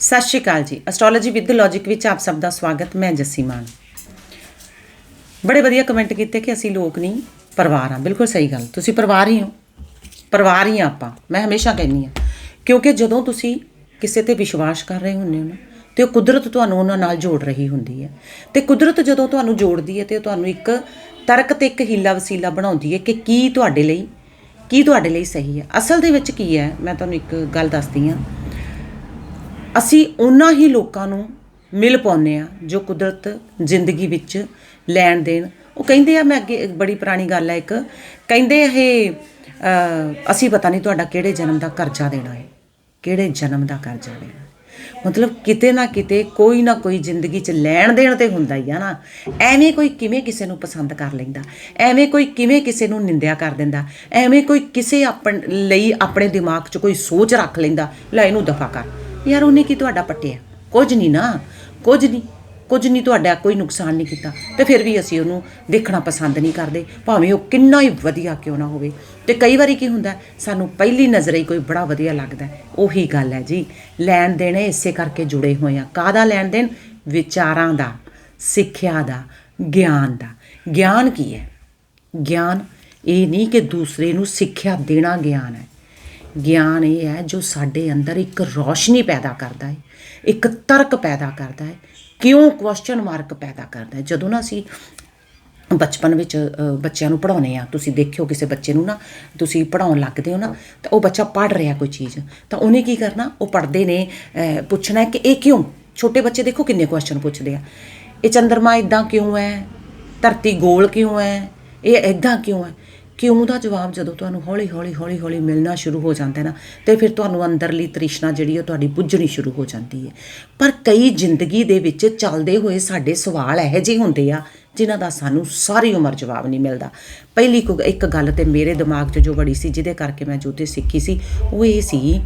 ਸਤਿ ਸ਼੍ਰੀ ਅਕਾਲ ਜੀ। Astrology with logic ਵਿੱਚ ਆਪ ਸਭ ਦਾ ਸਵਾਗਤ, ਮੈਂ ਜੱਸੀ ਮਾਨ। ਬੜੇ ਵਧੀਆ ਕਮੈਂਟ ਕੀਤੇ ਕਿ ਅਸੀਂ ਲੋਕ ਨਹੀਂ, ਪਰਿਵਾਰ ਆ ਬਿਲਕੁਲ ਸਹੀ ਗੱਲ। ਤੁਸੀਂ ਪਰਿਵਾਰ ਹੀ ਹੋ। ਪਰਿਵਾਰ ਹੀ ਆ ਆਪਾਂ। ਮੈਂ ਹਮੇਸ਼ਾ ਕਹਿੰਨੀ ਆ ਕਿਉਂਕਿ ਜਦੋਂ ਤੁਸੀਂ ਕਿਸੇ ਤੇ ਵਿਸ਼ਵਾਸ ਕਰ ਰਹੇ ਹੁੰਦੇ ਹੋ ਨਾ, ਤੇ ਉਹ ਕੁਦਰਤ ਤੁਹਾਨੂੰ ਉਹਨਾਂ ਨਾਲ ਜੋੜ ਰਹੀ ਹੁੰਦੀ ਹੈ। ਤੇ ਕੁਦਰਤ ਜਦੋਂ ਤੁਹਾਨੂੰ ਜੋੜਦੀ ਹੈ ਤੇ ਉਹ ਤੁਹਾਨੂੰ ਇੱਕ ਤਰਕ ਤੇ ਇੱਕ ਹੀਲਾ ਵਸੀਲਾ ਬਣਾਉਂਦੀ ਹੈ ਕਿ ਕੀ ਤੁਹਾਡੇ ਲਈ, ਕੀ ਤੁਹਾਡੇ ਲਈ ਸਹੀ ਹੈ। ਅਸਲ ਦੇ ਵਿੱਚ ਕੀ ਹੈ, ਮੈਂ ਤੁਹਾਨੂੰ ਇੱਕ ਗੱਲ ਦੱਸਦੀ ਹਾਂ। ਅਸੀਂ ਉਹਨਾਂ ਹੀ ਲੋਕਾਂ ਨੂੰ ਮਿਲ ਪਾਉਂਦੇ ਆ ਜੋ ਕੁਦਰਤ ਜ਼ਿੰਦਗੀ ਵਿੱਚ ਲੈਣ ਦੇਣ। ਉਹ ਕਹਿੰਦੇ ਆ, ਮੈਂ ਅੱਗੇ ਬੜੀ ਪੁਰਾਣੀ ਗੱਲ ਹੈ ਇੱਕ। ਕਹਿੰਦੇ ਇਹ ਅਸੀਂ ਪਤਾ ਨਹੀਂ ਤੁਹਾਡਾ ਕਿਹੜੇ ਜਨਮ ਦਾ ਕਰਜ਼ਾ ਦੇਣਾ ਹੈ। ਕਿਹੜੇ ਜਨਮ ਦਾ ਕਰਜ਼ਾ ਦੇਣਾ ਮਤਲਬ ਕਿਤੇ ਨਾ ਕਿਤੇ ਕੋਈ ਨਾ ਕੋਈ ਜ਼ਿੰਦਗੀ 'ਚ ਲੈਣ ਦੇਣ ਤੇ ਹੁੰਦਾ ਹੀ ਆ ਨਾ। ਐਵੇਂ ਕੋਈ ਕਿਵੇਂ ਕਿਸੇ ਨੂੰ ਪਸੰਦ ਕਰ ਲੈਂਦਾ? ਐਵੇਂ ਕੋਈ ਕਿਵੇਂ ਕਿਸੇ ਨੂੰ ਨਿੰਦਿਆ ਕਰ ਦਿੰਦਾ? ਐਵੇਂ ਕੋਈ ਕਿਸੇ ਆਪਣ, ਲਈ ਆਪਣੇ ਦਿਮਾਗ 'ਚ ਕੋਈ ਸੋਚ ਰੱਖ ਲੈਂਦਾ? ਲੈ ਇਹਨੂੰ ਦਫਾ ਕਰ। ਯਾਰ ਉਹਨੇ ਕੀ ਤੁਹਾਡਾ ਪੱਟਿਆ? ਕੁਝ ਨਹੀਂ ਨਾ, ਕੁਝ ਨਹੀਂ ਕੁਝ ਨਹੀਂ ਤੁਹਾਡਾ ਕੋਈ ਨੁਕਸਾਨ ਨਹੀਂ ਕੀਤਾ। ਤੇ ਫਿਰ ਵੀ ਅਸੀਂ ਉਹਨੂੰ ਦੇਖਣਾ ਪਸੰਦ ਨਹੀਂ ਕਰਦੇ, ਭਾਵੇਂ ਉਹ ਕਿੰਨਾ ਹੀ ਵਧੀਆ ਕਿਉਂ ਨਾ ਹੋਵੇ। ਤੇ ਕਈ ਵਾਰੀ ਕੀ ਹੁੰਦਾ, ਸਾਨੂੰ ਪਹਿਲੀ ਨਜ਼ਰੇ ਹੀ ਕੋਈ ਬੜਾ ਵਧੀਆ ਲੱਗਦਾ ਉਹੀ ਗੱਲ ਹੈ ਜੀ, ਲੈਣ ਦੇਣੇ ਇਸੇ ਕਰਕੇ ਜੁੜੇ ਹੋਏ ਆ ਕਾਹਦਾ ਲੈਣ ਦੇਣ? ਵਿਚਾਰਾਂ ਦਾ, ਸਿੱਖਿਆ ਦਾ, ਗਿਆਨ ਦਾ। ਗਿਆਨ ਕੀ ਹੈ? ਗਿਆਨ ਇਹ ਨਹੀਂ ਕਿ ਦੂਸਰੇ ਨੂੰ ਸਿੱਖਿਆ ਦੇਣਾ ਗਿਆਨ ਹੈ। ਗਿਆਨ ਇਹ ਹੈ ਜੋ ਸਾਡੇ ਅੰਦਰ ਇੱਕ ਰੋਸ਼ਨੀ ਪੈਦਾ ਕਰਦਾ ਹੈ, ਇੱਕ ਤਰਕ ਪੈਦਾ ਕਰਦਾ ਹੈ, ਕਿਉਂ ਕੁਐਸਚਨ ਮਾਰਕ ਪੈਦਾ ਕਰਦਾ ਹੈ? ਜਦੋਂ ਨਾ ਅਸੀਂ ਬਚਪਨ ਵਿੱਚ ਬੱਚਿਆਂ ਨੂੰ ਪੜਾਉਨੇ ਆ ਤੁਸੀਂ ਦੇਖਿਓ ਕਿਸੇ ਬੱਚੇ ਨੂੰ ਨਾ, ਤੁਸੀਂ ਪੜਾਉਣ ਲੱਗਦੇ ਹੋ ਨਾ, ਤਾਂ ਉਹ ਬੱਚਾ ਪੜ ਰਿਹਾ ਕੋਈ ਚੀਜ਼, ਤਾਂ ਉਹਨੇ ਕੀ ਕਰਨਾ, ਉਹ ਪੜਦੇ ਨੇ ਪੁੱਛਣਾ ਕਿ ਇਹ ਕਿਉਂ? ਛੋਟੇ ਬੱਚੇ ਦੇਖੋ ਕਿੰਨੇ ਕੁਐਸਚਨ ਪੁੱਛਦੇ ਆ। ਇਹ ਚੰਦਰਮਾ ਇਦਾਂ ਕਿਉਂ ਹੈ? ਧਰਤੀ ਗੋਲ ਕਿਉਂ ਹੈ? ਇਹ ਇਦਾਂ ਕਿਉਂ ਹੈ? ਕਿਉਂ ਦਾ ਜਵਾਬ ਜਦੋਂ ਤੁਹਾਨੂੰ ਹੌਲੀ ਹੌਲੀ ਹੌਲੀ ਹੌਲੀ ਮਿਲਣਾ ਸ਼ੁਰੂ ਹੋ ਜਾਂਦਾ ਹੈ ਨਾ, ਤੇ ਫਿਰ ਤੁਹਾਨੂੰ ਅੰਦਰਲੀ ਤ੍ਰਿਸ਼ਨਾ ਜਿਹੜੀ ਉਹ ਤੁਹਾਡੀ ਬੁੱਝਣੀ ਸ਼ੁਰੂ ਹੋ ਜਾਂਦੀ ਹੈ। ਪਰ ਕਈ ਜ਼ਿੰਦਗੀ ਦੇ ਵਿੱਚ ਚੱਲਦੇ ਹੋਏ ਸਾਡੇ ਸਵਾਲ ਇਹੋ ਜਿਹੇ ਹੁੰਦੇ ਆ, ਜਿਨ੍ਹਾਂ ਦਾ ਸਾਨੂੰ ਸਾਰੀ ਉਮਰ ਜਵਾਬ ਨਹੀਂ ਮਿਲਦਾ। ਪਹਿਲੀ ਕੋ- ਇੱਕ ਗੱਲ ਤੇ ਮੇਰੇ ਦਿਮਾਗ 'ਚ ਜੋ ਬੜੀ ਸੀ, ਜਿਹਦੇ ਕਰਕੇ ਮੈਂ ਜੋਤੀ ਸਿੱਖੀ ਸੀ, ਉਹ ਇਹ ਸੀ,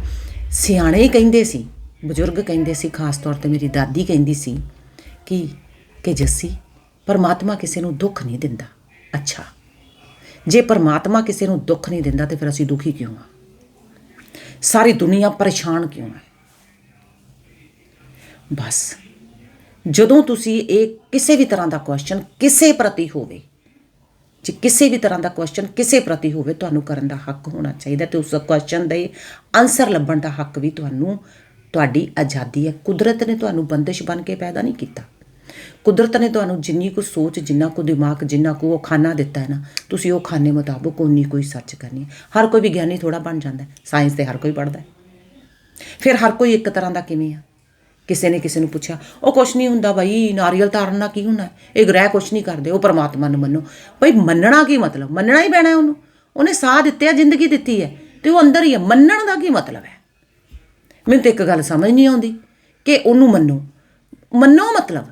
ਸਿਆਣੇ ਕਹਿੰਦੇ ਸੀ, ਬਜ਼ੁਰਗ ਕਹਿੰਦੇ ਸੀ, ਖਾਸ ਤੌਰ ਤੇ ਮੇਰੀ ਦਾਦੀ ਕਹਿੰਦੀ ਸੀ ਕਿ ਕਿ ਜੱਸੀ, ਪਰਮਾਤਮਾ ਕਿਸੇ ਨੂੰ ਦੁੱਖ ਨਹੀਂ ਦਿੰਦਾ। ਅੱਛਾ। ਜੇ ਪਰਮਾਤਮਾ ਕਿਸੇ ਨੂੰ ਦੁੱਖ ਨਹੀਂ ਦਿੰਦਾ, ਤੇ ਫਿਰ ਅਸੀਂ ਦੁਖੀ ਕਿਉਂ ਆ? ਸਾਰੀ ਦੁਨੀਆ ਪਰੇਸ਼ਾਨ ਕਿਉਂ ਹੈ ਬਸ, ਜਦੋਂ ਤੁਸੀਂ ਇਹ ਕਿਸੇ ਵੀ ਤਰ੍ਹਾਂ ਦਾ ਕੁਐਸਚਨ ਕਿਸੇ ਪ੍ਰਤੀ ਹੋਵੇ, ਜੇ ਕਿਸੇ ਵੀ ਤਰ੍ਹਾਂ ਦਾ ਕੁਐਸਚਨ ਕਿਸੇ ਪ੍ਰਤੀ ਹੋਵੇ, ਤੁਹਾਨੂੰ ਕਰਨ ਦਾ ਹੱਕ ਹੋਣਾ ਚਾਹੀਦਾ ਤੇ ਉਸ ਕੁਐਸਚਨ ਦੇ ਆਨਸਰ ਲੱਭਣ ਦਾ ਹੱਕ ਵੀ ਤੁਹਾਨੂੰ, ਤੁਹਾਡੀ ਆਜ਼ਾਦੀ ਹੈ। ਕੁਦਰਤ ਨੇ ਤੁਹਾਨੂੰ ਬੰਦਿਸ਼ ਬਣ ਕੇ ਪੈਦਾ ਨਹੀਂ ਕੀਤਾ। ਕੁਦਰਤ ਨੇ ਤੁਹਾਨੂੰ ਜਿੰਨੀ ਕੁ ਸੋਚ, ਜਿੰਨਾ ਕੁ ਦਿਮਾਗ, ਜਿੰਨਾ ਕੁ ਉਹ ਖਾਨਾ ਦਿੱਤਾ ਹੈ ਨਾ, ਤੁਸੀਂ ਉਹ ਖਾਨੇ ਮੁਤਾਬਕ ਉਨੀ ਕੋਈ ਸਰਚ ਕਰਨੀ ਹਰ ਕੋਈ ਵਿਗਿਆਨੀ ਥੋੜਾ ਬਣ ਜਾਂਦਾ ਸਾਇੰਸ ਤੇ ਹਰ ਕੋਈ ਪੜਦਾ ਫਿਰ ਹਰ ਕੋਈ ਇੱਕ ਤਰ੍ਹਾਂ ਦਾ ਕਿਵੇਂ ਆ? ਕਿਸੇ ਨੇ ਕਿਸੇ ਨੂੰ ਪੁੱਛਿਆ, ਉਹ ਕੁਛ ਨਹੀਂ ਹੁੰਦਾ ਬਈ, ਨਾਰੀਅਲ ਤਾਰਨ ਨਾਲ ਕੀ ਹੁੰਦਾ ਇਹ ਗ੍ਰਹਿ ਕੁਛ ਨਹੀਂ ਕਰਦੇ, ਉਹ ਪਰਮਾਤਮਾ ਨੂੰ ਮੰਨੋ। ਬਈ, ਮੰਨਣਾ ਕੀ ਮਤਲਬ? ਮੰਨਣਾ ਹੀ ਪੈਣਾ ਉਹਨੂੰ। ਉਹਨੇ ਸਾਹ ਦਿੱਤੇ ਆ ਜ਼ਿੰਦਗੀ ਦਿੱਤੀ ਹੈ, ਤੇ ਉਹ ਅੰਦਰ ਹੀ ਹੈ। ਮੰਨਣ ਦਾ ਕੀ ਮਤਲਬ ਹੈ? ਮੈਨੂੰ ਤਾਂ ਇੱਕ ਗੱਲ ਸਮਝ ਨਹੀਂ ਆਉਂਦੀ ਕਿ ਉਹਨੂੰ ਮੰਨੋ। ਮੰਨੋ ਮਤਲਬ?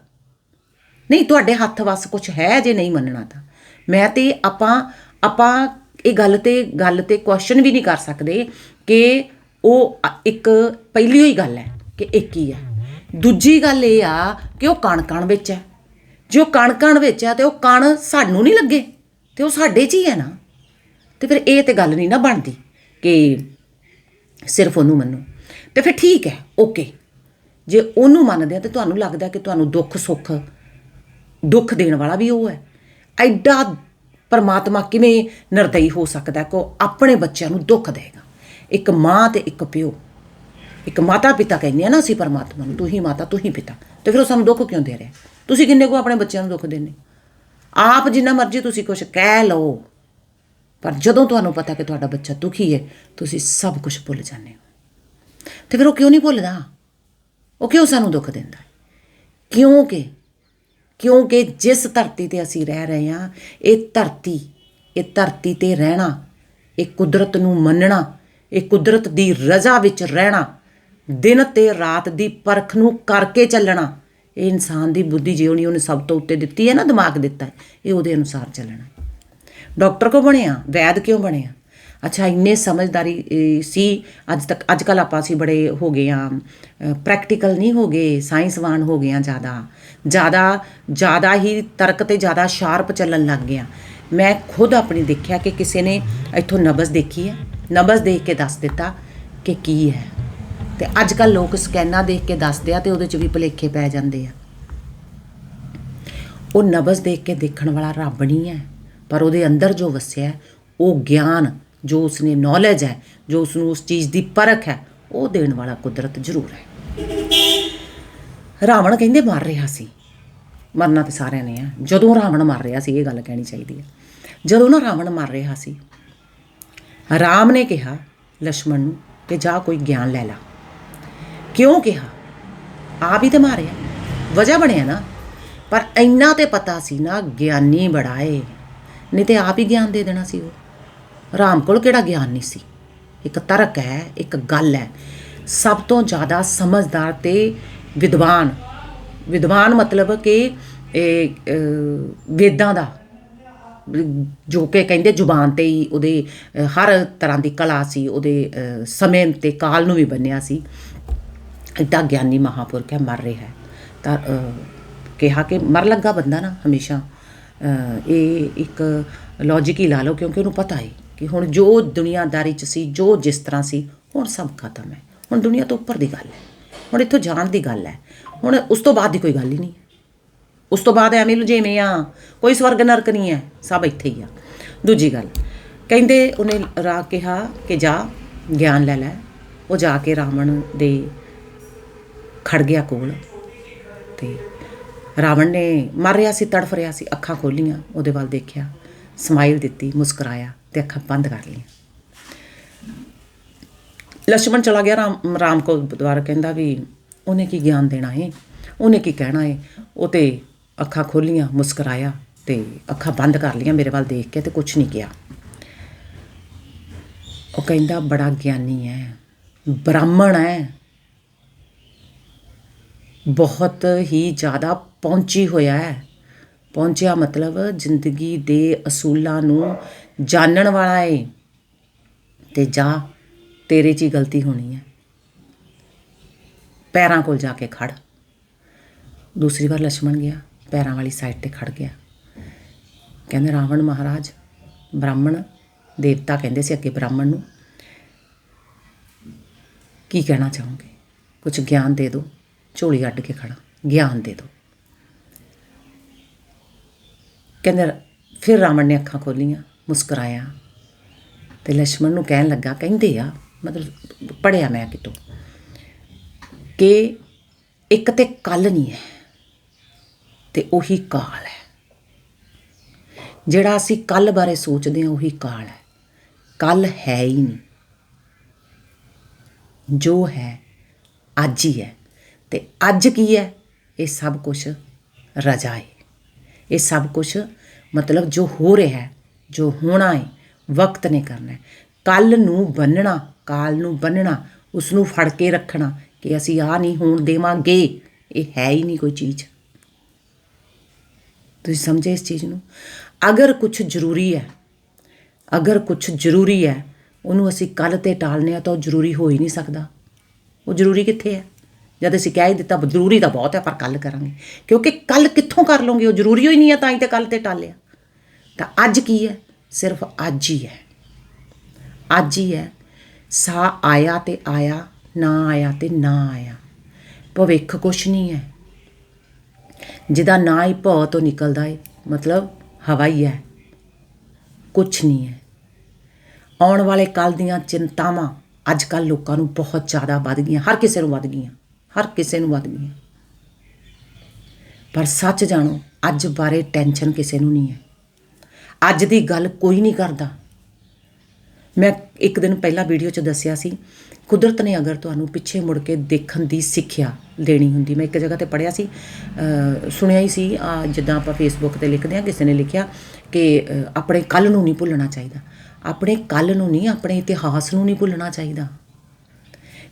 ਨਹੀਂ, ਤੁਹਾਡੇ ਹੱਥ ਵੱਸ ਕੁਝ ਹੈ ਜੇ ਨਹੀਂ ਮੰਨਣਾ ਤਾਂ। ਮੈਂ ਤੇ ਆਪਾਂ ਆਪਾਂ ਇਹ ਗੱਲ ਤੇ ਗੱਲ ਤੇ ਕੁਐਸਚਨ ਵੀ ਨਹੀਂ ਕਰ ਸਕਦੇ ਕਿ ਉਹ ਇੱਕ ਪਹਿਲੀ ਹੋਈ ਗੱਲ ਹੈ ਕਿ ਇੱਕ ਹੀ ਹੈ। ਦੂਜੀ ਗੱਲ ਇਹ ਆ ਕਿ ਉਹ ਕਣ ਕਣ ਵਿੱਚ ਹੈ। ਜੇ ਉਹ ਕਣ ਕਣ ਵਿੱਚ ਹੈ ਤੇ ਉਹ ਕਣ ਸਾਨੂੰ ਨਹੀਂ ਲੱਗੇ, ਤੇ ਉਹ ਸਾਡੇ 'ਚ ਹੀ ਹੈ ਨਾ। ਤੇ ਫਿਰ ਇਹ ਤੇ ਗੱਲ ਨਹੀਂ ਨਾ ਬਣਦੀ ਕਿ ਸਿਰਫ ਉਹਨੂੰ ਮੰਨੋ। ਤੇ ਫਿਰ ਠੀਕ ਹੈ, ਓਕੇ। ਜੇ ਉਹਨੂੰ ਮੰਨਦੇ ਆ ਤੇ ਤੁਹਾਨੂੰ ਲੱਗਦਾ ਕਿ ਤੁਹਾਨੂੰ ਦੁੱਖ ਸੁੱਖ ਦੁੱਖ ਦੇਣ ਵਾਲਾ ਵੀ ਉਹ ਹੈ। ਐਡਾ ਪਰਮਾਤਮਾ ਕਿਵੇਂ ਨਿਰਦਈ ਹੋ ਸਕਦਾ ਕਿ ਆਪਣੇ ਬੱਚਿਆਂ ਨੂੰ ਦੁੱਖ ਦੇਗਾ? ਇੱਕ ਮਾਂ ਤੇ ਇੱਕ ਪਿਓ। ਇੱਕ ਮਾਤਾ ਪਿਤਾ ਕਹਿੰਦੇ ਆ ਨਾ ਅਸੀਂ ਪਰਮਾਤਮਾ ਨੂੰ, ਤੂੰ ਹੀ ਮਾਤਾ, ਤੂੰ ਹੀ ਪਿਤਾ। ਤੇ ਫਿਰ ਉਹ ਸਾਨੂੰ ਦੁੱਖ ਕਿਉਂ ਦੇ ਰਿਹਾ? ਤੁਸੀਂ ਕਿੰਨੇ ਕੋ ਆਪਣੇ ਬੱਚਿਆਂ ਨੂੰ ਦੁੱਖ ਦਿੰਦੇ? ਆਪ ਜਿੰਨਾ ਮਰਜ਼ੀ ਤੁਸੀਂ ਕੁਝ ਕਹਿ ਲਓ। ਪਰ ਜਦੋਂ ਤੁਹਾਨੂੰ ਪਤਾ ਕਿ ਤੁਹਾਡਾ ਬੱਚਾ ਦੁਖੀ ਹੈ, ਤੁਸੀਂ ਸਭ ਕੁਝ ਭੁੱਲ ਜਾਂਦੇ ਹੋ। ਤੇ ਫਿਰ ਉਹ ਕਿਉਂ ਨਹੀਂ ਭੁੱਲਦਾ? ਉਹ ਕਿਉਂ ਸਾਨੂੰ ਦੁੱਖ ਦਿੰਦਾ? ਕਿਉਂਕਿ ਕਿਉਂਕਿ ਜਿਸ ਧਰਤੀ ਤੇ ਅਸੀਂ ਰਹਿ ਰਹੇ ਹਾਂ, ਇਹ ਧਰਤੀ ਇਹ ਧਰਤੀ ਤੇ ਰਹਿਣਾ, ਇਹ ਕੁਦਰਤ ਨੂੰ ਮੰਨਣਾ, ਇਹ ਕੁਦਰਤ ਦੀ ਰਜ਼ਾ ਵਿੱਚ ਰਹਿਣਾ, ਦਿਨ ਤੇ ਰਾਤ ਦੀ ਪਰਖ ਨੂੰ ਕਰਕੇ ਚੱਲਣਾ, ਇਹ ਇਨਸਾਨ ਦੀ ਬੁੱਧੀ ਜਿਉਣੀ ਉਹਨੇ ਸਭ ਤੋਂ ਉੱਤੇ ਦਿੱਤੀ ਹੈ ਨਾ, ਦਿਮਾਗ ਦਿੱਤਾ ਹੈ, ਇਹ ਉਹਦੇ ਅਨੁਸਾਰ ਚੱਲਣਾ। ਡਾਕਟਰ ਕਿਉਂ ਬਣਿਆ? ਵੈਦ ਕਿਉਂ ਬਣਿਆ? ਅੱਛਾ, ਇੰਨੇ ਸਮਝਦਾਰੀ ਸੀ, ਅੱਜ ਤੱਕ, ਅੱਜ ਕੱਲ ਆਪਾਂ ਅਸੀਂ ਬੜੇ ਹੋ ਗਏ ਆ ਪ੍ਰੈਕਟੀਕਲ ਨਹੀਂ ਹੋ ਗਏ ਸਾਇੰਸਵਾਨ ਹੋ ਗਏ ਆ ਜ਼ਿਆਦਾ। ਜ਼ਿਆਦਾ ਜ਼ਿਆਦਾ ਹੀ ਤਰਕ ਤੇ ਜ਼ਿਆਦਾ ਸ਼ਾਰਪ ਚੱਲਣ ਲੱਗ ਗਿਆ। ਮੈਂ ਖੁਦ ਆਪਣੀ ਦੇਖਿਆ ਕਿ ਕਿਸੇ ਨੇ ਇੱਥੋਂ ਨਬਜ਼ ਦੇਖੀ ਹੈ। ਨਬਜ਼ ਦੇਖ ਕੇ ਦੱਸ ਦਿੱਤਾ ਕਿ ਕੀ ਹੈ। ਤੇ ਅੱਜ ਕੱਲ ਲੋਕ ਸਕੈਨਾਂ ਦੇਖ ਕੇ ਦੱਸਦੇ ਆ ਤੇ ਉਹਦੇ ਚ ਵੀ ਭੁਲੇਖੇ ਪੈ ਜਾਂਦੇ ਆ। ਉਹ ਨਬਜ਼ ਦੇਖ ਕੇ ਦੇਖਣ ਵਾਲਾ ਰੱਬ ਨਹੀਂ ਹੈ, ਪਰ ਉਹਦੇ ਅੰਦਰ ਜੋ ਵਸਿਆ ਉਹ ਗਿਆਨ, ਜੋ ਉਸਨੇ ਨੌਲੇਜ ਹੈ, ਜੋ ਉਸਨੂੰ ਉਸ ਚੀਜ਼ ਦੀ ਪਰਖ ਹੈ, ਉਹ ਦੇਣ ਵਾਲਾ ਕੁਦਰਤ ਜ਼ਰੂਰ ਹੈ। ਰਾਵਣ ਕਹਿੰਦੇ ਮਰ ਰਿਹਾ ਸੀ। ਮਰਨਾ ਤੇ ਸਾਰਿਆਂ ਨੇ ਆ। ਜਦੋਂ ਰਾਵਣ ਮਰ ਰਿਹਾ ਸੀ, ਇਹ ਗੱਲ ਕਹਿਣੀ ਚਾਹੀਦੀ ਹੈ ਜਦੋਂ ਨਾ ਰਾਵਣ ਮਰ ਰਿਹਾ ਸੀ, ਰਾਮ ਨੇ ਕਿਹਾ ਲక్ష్మణ ਨੂੰ ਕਿ ਜਾ ਕੋਈ ਗਿਆਨ ਲੈ ਲੈ। ਕਿਉਂ ਕਿਹਾ? ਆਪ ਹੀ ਤੇ ਮਾਰਿਆ। ਵਜ੍ਹਾ ਬਣਿਆ ਨਾ। ਪਰ ਇੰਨਾ ਤੇ ਪਤਾ ਸੀ ਨਾ, ਗਿਆਨੀ ਬੜਾਏ ਨਹੀਂ ਤੇ ਆਪ ਹੀ ਗਿਆਨ ਦੇ ਦੇਣਾ ਸੀ ਉਹ। ਰਾਮ ਕੋਲ ਕਿਹੜਾ ਗਿਆਨ ਨਹੀਂ ਸੀ? ਇੱਕ ਤਰਕ ਹੈ, ਇੱਕ ਗੱਲ ਹੈ। ਸਭ ਤੋਂ ਜ਼ਿਆਦਾ ਸਮਝਦਾਰ ਤੇ ਵਿਦਵਾਨ। ਵਿਦਵਾਨ ਮਤਲਬ ਕਿ ਇਹ ਵੇਦਾਂ ਦਾ। ਜੋ ਕਿ ਕਹਿੰਦੇ ਜ਼ੁਬਾਨ ਤੇ ਹੀ ਉਹਦੇ ਹਰ ਤਰ੍ਹਾਂ ਦੀ ਕਲਾ ਸੀ, ਉਹਦੇ ਸਮੇਂ ਤੇ ਕਾਲ ਨੂੰ ਵੀ ਬੰਨਿਆ ਸੀ। ਇੱਡਾ ਗਿਆਨੀ ਮਹਾਪੁਰਖ ਹੈ, ਮਰ ਰਿਹਾ ਹੈ। ਤਾਂ ਕਿਹਾ ਕਿ ਮਰ ਲੱਗਾ ਬੰਦਾ ਨਾ ਹਮੇਸ਼ਾ। ਇਹ ਇੱਕ ਲੌਜੀਕ ਹੀ ਲਾ ਲਓ, ਕਿਉਂਕਿ ਉਹਨੂੰ ਪਤਾ ਹੈ ਕਿ ਹੁਣ ਜੋ ਦੁਨੀਆਦਾਰੀ 'ਚ ਸੀ, ਜੋ ਜਿਸ ਤਰ੍ਹਾਂ ਸੀ, ਹੁਣ ਸਭ ਖਤਮ ਹੈ। ਹੁਣ ਦੁਨੀਆ ਤੋਂ ਉੱਪਰ ਦੀ ਗੱਲ ਹੈ। ਹੁਣ ਇੱਥੋਂ ਜਾਣ ਦੀ ਗੱਲ ਹੈ। ਹੁਣ ਉਸ ਤੋਂ ਬਾਅਦ ਦੀ ਕੋਈ ਗੱਲ ਹੀ ਨਹੀਂ। ਉਸ ਤੋਂ ਬਾਅਦ ਐਵੇਂ ਲੁਝੇਵੇਂ ਆ। ਕੋਈ ਸਵਰਗ ਨਰਕ ਨਹੀਂ ਹੈ। ਸਭ ਇੱਥੇ ਹੀ ਆ। ਦੂਜੀ ਗੱਲ, ਕਹਿੰਦੇ ਉਹਨੇ ਰਾ ਕਿਹਾ ਕਿ ਜਾ, ਗਿਆਨ ਲੈ ਲੈ। ਉਹ ਜਾ ਕੇ ਰਾਵਣ ਦੇ ਖੜ ਗਿਆ ਕੋਲ ਤੇ ਰਾਵਣ ਨੇ ਮਰ ਰਿਹਾ ਸੀ, ਤੜਫ ਰਿਹਾ ਸੀ, ਅੱਖਾਂ ਖੋਲੀਆਂ, ਉਹਦੇ ਵੱਲ ਦੇਖਿਆ। ਸਮਾਈਲ ਦਿੱਤੀ, ਮੁਸਕਰਾਇਆ ਤੇ ਅੱਖਾਂ ਬੰਦ ਕਰ ਲਈਆਂ। ਲక్ష్మణ ਚਲਾ ਗਿਆ, ਰਾਮ ਰਾਮ ਕੋ ਦੁਆਰਾ ਕਹਿੰਦਾ ਵੀ ਉਹਨੇ ਕੀ ਗਿਆਨ ਦੇਣਾ ਏ? ਉਹਨੇ ਕੀ ਕਹਿਣਾ ਏ? ਉਹ ਤੇ ਅੱਖਾਂ ਖੋਲੀਆਂ, ਮੁਸਕਰਾਇਆ ਤੇ ਅੱਖਾਂ ਬੰਦ ਕਰ ਲੀਆਂ ਮੇਰੇ ਵੱਲ ਦੇਖ ਕੇ ਤੇ ਕੁਝ ਨਹੀਂ ਕਿਹਾ। ਉਹ ਕਹਿੰਦਾ, ਬੜਾ ਗਿਆਨੀ ਹੈ ਬ੍ਰਾਹਮਣ ਹੈ ਬਹੁਤ ਹੀ ਜ਼ਿਆਦਾ ਪਹੁੰਚੀ ਹੋਇਆ ਹੈ ਪਹੁੰਚਿਆ ਮਤਲਬ ਜ਼ਿੰਦਗੀ ਦੇ ਅਸੂਲਾਂ ਨੂੰ ਜਾਣਨ ਵਾਲਾ ਹੈ ਤੇ ਜਾ ਤੇਰੇ 'ਚ ਹੀ ਗਲਤੀ ਹੋਣੀ ਹੈ। ਪੈਰਾਂ ਕੋਲ ਜਾ ਕੇ ਖੜ। ਦੂਸਰੀ ਵਾਰ ਲక్ష్మణ ਗਿਆ, ਪੈਰਾਂ ਵਾਲੀ ਸਾਈਡ ਤੇ ਖੜ ਗਿਆ। ਕਹਿੰਦੇ ਰਾਵਣ ਮਹਾਰਾਜ, ਬ੍ਰਾਹਮਣ ਦੇਵਤਾ ਕਹਿੰਦੇ ਸੀ ਅੱਗੇ ਬ੍ਰਾਹਮਣ ਨੂੰ। ਕੀ ਕਹਿਣਾ ਚਾਹੋਗੇ? ਕੁਝ ਗਿਆਨ ਦੇ ਦਿਓ ਝੋਲੀ ਅੱਡ ਕੇ ਖੜਾ ਗਿਆਨ ਦੇ ਦਿਓ ਕਹਿੰਦੇ ਫਿਰ ਰਾਵਣ ਨੇ ਅੱਖਾਂ ਖੋਲੀਆਂ, ਮੁਸਕਰਾਇਆ। ਤੇ ਲక్ష్మణ ਨੂੰ ਕਹਿਣ ਲੱਗਾ, ਕਹਿੰਦੇ ਆ ਮਤਲਬ ਪੜਿਆ ਮੈਂ ਕਿਤੋਂ, ਕਿ ਇੱਕ ਤੇ ਕੱਲ ਨਹੀਂ ਹੈ, ਤੇ ਉਹੀ ਕਾਲ ਹੈ। ਜਿਹੜਾ ਅਸੀਂ ਕੱਲ ਬਾਰੇ ਸੋਚਦੇ ਹਾਂ, ਉਹੀ ਕਾਲ ਹੈ। ਕੱਲ ਹੈ ਹੀ ਨਹੀਂ। ਜੋ ਹੈ, ਅੱਜ ਹੀ ਹੈ। ਤੇ ਅੱਜ ਕੀ ਹੈ? ਇਹ ਸਭ ਕੁਝ ਰਜਾ ਹੈ। ਇਹ ਸਭ ਕੁਝ ਮਤਲਬ ਜੋ ਹੋ ਰਿਹਾ ਹੈ, ਜੋ ਹੋਣਾ ਹੈ, ਵਕਤ ਨੇ ਕਰਨਾ ਹੈ। ਕੱਲ ਨੂੰ ਬੰਨਣਾ ਕਾਲ ਨੂੰ ਬੰਨਣਾ ਉਸ ਨੂੰ ਫੜ ਕੇ ਰੱਖਣਾ ਕਿ ਅਸੀਂ ਆ ਨਹੀਂ ਹੋਣ ਦੇਵਾਂਗੇ। ਇਹ ਹੈ ਹੀ ਨਹੀਂ ਕੋਈ ਚੀਜ਼। ਤੁਸੀਂ ਸਮਝੇ ਇਸ ਚੀਜ਼ ਨੂੰ? ਅਗਰ ਕੁਝ ਜ਼ਰੂਰੀ ਹੈ, ਅਗਰ ਕੁਝ ਜ਼ਰੂਰੀ ਹੈ, ਉਹਨੂੰ ਅਸੀਂ ਕੱਲ ਤੇ ਟਾਲਨੇ ਆ ਤਾਂ ਉਹ ਜ਼ਰੂਰੀ ਹੋ ਹੀ ਨਹੀਂ ਸਕਦਾ। ਉਹ ਜ਼ਰੂਰੀ ਕਿੱਥੇ ਹੈ? ਜਦ ਅਸੀਂ ਕਹਿ ਹੀ ਦਿੱਤਾ ਜ਼ਰੂਰੀ ਤਾਂ ਬਹੁਤ ਹੈ, ਪਰ ਕੱਲ ਕਰਾਂਗੇ। ਕਿਉਂਕਿ ਕੱਲ ਕਿੱਥੋਂ ਕਰ ਲਓਗੇ? ਉਹ ਜ਼ਰੂਰੀ ਹੋਈ ਨਹੀਂ ਹੈ ਤਾਂ ਹੀ ਤੇ ਕੱਲ ਤੇ ਟਾਲਿਆ। ਤਾਂ ਅੱਜ ਕੀ ਹੈ? ਸਿਰਫ ਅੱਜ ਹੀ ਹੈ। ਅੱਜ ਹੀ ਹੈ ਸਾ ਆਇਆ ਤੇ ਆਇਆ, ਨਾ ਆਇਆ ਤੇ ਨਾ ਆਇਆ। ਭਵਿੱਖ ਕੁਛ ਨਹੀਂ ਹੈ। ਜਿਹਦਾ ਨਾ ਹੀ ਭੌ ਤੋਂ ਨਿਕਲਦਾ ਹੈ ਮਤਲਬ ਹਵਾ ਹੀ ਹੈ। ਕੁਛ ਨਹੀਂ ਹੈ। ਆਉਣ ਵਾਲੇ ਕੱਲ ਦੀਆਂ ਚਿੰਤਾਵਾਂ ਅੱਜ ਕੱਲ ਲੋਕਾਂ ਨੂੰ ਬਹੁਤ ਜ਼ਿਆਦਾ ਵੱਧ ਗਈਆਂ। ਹਰ ਕਿਸੇ ਨੂੰ ਵੱਧ ਗਈਆਂ। ਹਰ ਕਿਸੇ ਨੂੰ ਵੱਧ ਗਈਆਂ। ਪਰ ਸੱਚ ਜਾਣੋ, ਅੱਜ ਬਾਰੇ ਟੈਨਸ਼ਨ ਕਿਸੇ ਨੂੰ ਨਹੀਂ ਹੈ। ਅੱਜ ਦੀ ਗੱਲ ਕੋਈ ਨਹੀਂ ਕਰਦਾ। ਮੈਂ ਇੱਕ ਦਿਨ ਪਹਿਲਾਂ ਵੀਡੀਓ 'ਚ ਦੱਸਿਆ ਸੀ, ਕੁਦਰਤ ਨੇ ਅਗਰ ਤੁਹਾਨੂੰ ਪਿੱਛੇ ਮੁੜ ਕੇ ਦੇਖਣ ਦੀ ਸਿੱਖਿਆ ਦੇਣੀ ਹੁੰਦੀ, ਮੈਂ ਇੱਕ ਜਗ੍ਹਾ ਤੇ ਪੜਿਆ ਸੀ ਸੁਣਿਆ ਹੀ ਸੀ ਜਿੱਦਾਂ ਆਪਾਂ ਫੇਸਬੁੱਕ ਤੇ ਲਿਖਦੇ ਆ ਕਿਸੇ ਨੇ ਲਿਖਿਆ ਕਿ ਆਪਣੇ ਕੱਲ ਨੂੰ ਨਹੀਂ ਭੁੱਲਣਾ ਚਾਹੀਦਾ, ਆਪਣੇ ਕੱਲ ਨੂੰ ਨਹੀਂ, ਆਪਣੇ ਇਤਿਹਾਸ ਨੂੰ ਨਹੀਂ ਭੁੱਲਣਾ ਚਾਹੀਦਾ।